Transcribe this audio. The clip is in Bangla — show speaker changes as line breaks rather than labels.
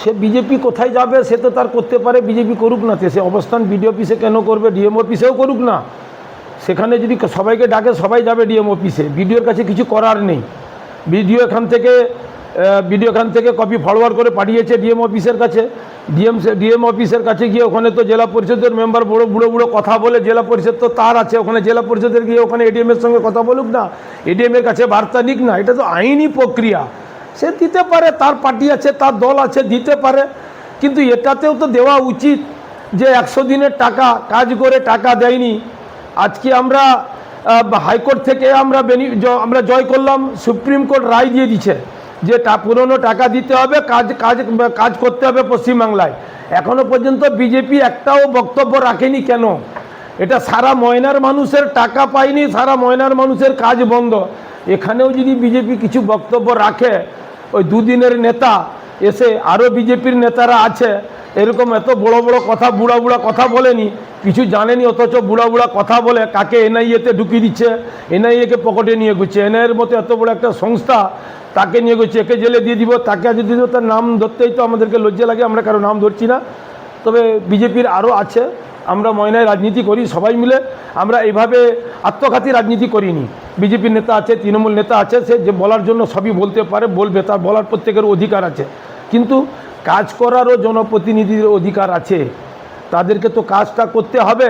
সে বিজেপি কোথায় যাবে সে তো তার করতে পারে, বিজেপি করুক না। সে অবস্থান বিডিও অফিসে কেন করবে ডিএম অফিসেও করুক না। সেখানে যদি সবাইকে ডাকে, সবাই যাবে ডিএম অফিসে বিডিওর কাছে কিছু করার নেই। বিডিও এখান থেকে বিডিও এখান থেকে কপি ফরওয়ার্ড করে পাঠিয়েছে ডিএম অফিসের কাছে। ডিএম ডিএম অফিসের কাছে গিয়ে ওখানে তো জেলা পরিষদের মেম্বার বড়, বুড়ো বুড়ো কথা বলে জেলা পরিষদ তো তার আছে। ওখানে জেলা পরিষদের গিয়ে ওখানে এডিএমের সঙ্গে কথা বলুক না। এডিএমের কাছে বার্তা নিক না। এটা তো আইনি প্রক্রিয়া। সে দিতে পারে, তার পার্টি আছে, তার দল আছে, দিতে পারে। কিন্তু এটাতেও তো দেওয়া উচিত যে একশো দিনের টাকা, কাজ করে টাকা দেয়নি। আজকে আমরা হাইকোর্ট থেকে আমরা বেনি আমরা জয় করলাম, সুপ্রিম কোর্ট রায় দিয়ে দিচ্ছে যে টা, পুরনো টাকা দিতে হবে, কাজ কাজ কাজ করতে হবে পশ্চিমবাংলায়। এখনও পর্যন্ত বিজেপি একটাও বক্তব্য রাখেনি কেন? এটা সারা ময়নার মানুষের টাকা পায়নি, সারা ময়নার মানুষের কাজ বন্ধ। এখানেও যদি বিজেপি কিছু বক্তব্য রাখে ওই দুদিনের নেতা এসে আরও বিজেপির নেতারা আছে, এরকম এত বড় বড় কথা, বুড়া বুড়া কথা বলেনি, কিছু জানেনি, অথচ বুড়া বুড়া কথা বলে কাকে এনআইএতে ঢুকিয়ে দিচ্ছে, এনআইএকে পকেটে নিয়ে ঘুরছে এনআইএর মতো এত বড় একটা সংস্থা তাকে নিয়ে ঘুরছে একে জেলে দিয়ে দিব, তাকে যদি দিব তার নাম ধরতেই তো আমাদেরকে লজ্জা লাগে, আমরা কারও নাম ধরছি না। তবে বিজেপির আরও আছে আমরা ময়নায় রাজনীতি করি, সবাই মিলে আমরা এইভাবে আত্মঘাতী রাজনীতি করিনি। বিজেপির নেতা আছে, তৃণমূল নেতা আছে, সে যে বলার জন্য সবই বলতে পারে, বলবে, তার বলার প্রত্যেকের অধিকার আছে। কিন্তু কাজ করারও জনপ্রতিনিধির অধিকার আছে। তাদেরকে তো কাজটা করতে হবে।